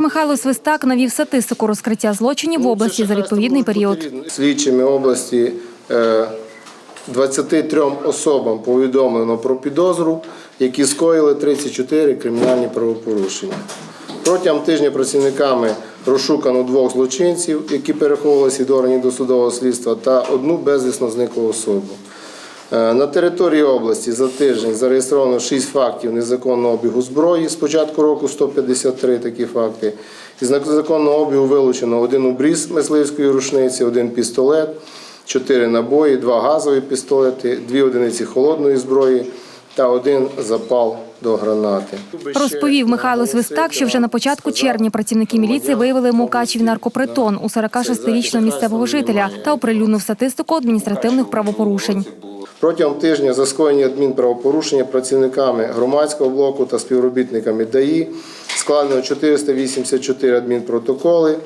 Михайло Свистак навів статистику розкриття злочинів в області за відповідний період. Слідчими області е, 23 особам повідомлено про підозру, які скоїли 34 кримінальні правопорушення. Протягом тижня працівниками розшукано двох злочинців, які переховувалися від органів досудового слідства, та одну безвісно зниклу особу. Е, На території області за тиждень зареєстровано 6 фактів незаконного обігу зброї. З початку року 153 такі факти. Із незаконного обігу вилучено один обріз мисливської рушниці, один пістолет, 4 набої, 2 газові пістолети, 2 одиниці холодної зброї та один запал до гранати. Розповів Михайло Свистак, що вже на початку червня працівники міліції виявили в Мукачеві наркопритон у 46-річного місцевого жителя та оприлюднив статистику адміністративних правопорушень. Протягом тижня за скоєні адмінправопорушення працівниками громадського блоку та співробітниками ДАІ складено 484 адмінпротоколи.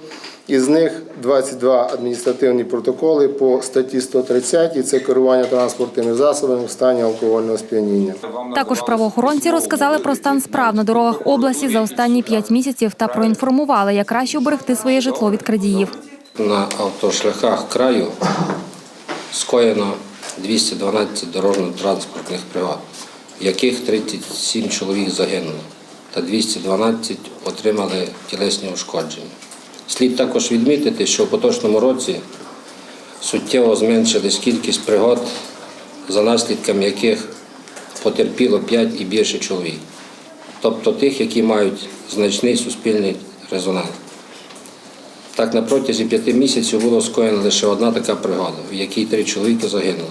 Із них 22 адміністративні протоколи по статті 130 – це керування транспортними засобами в стані алкогольного сп'яніння. Також правоохоронці розказали про стан справ на дорогах області за останні п'ять місяців та проінформували, як краще уберегти своє житло від крадіїв. На автошляхах краю скоєно 212 дорожньо-транспортних пригод, в яких 37 чоловік загинуло та 212 отримали тілесні ушкодження. Слід також відмітити, що в поточному році суттєво зменшилась кількість пригод, за наслідками яких потерпіло 5 і більше чоловік, тобто тих, які мають значний суспільний резонанс. Так, на протязі п'яти місяців було скоєна лише одна така пригода, в якій три чоловіки загинули.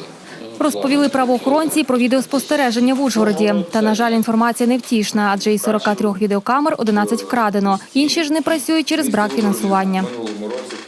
Розповіли правоохоронці про відеоспостереження в Ужгороді. Та, на жаль, інформація невтішна, адже із 43 відеокамер 11 вкрадено. Інші ж не працюють через брак фінансування.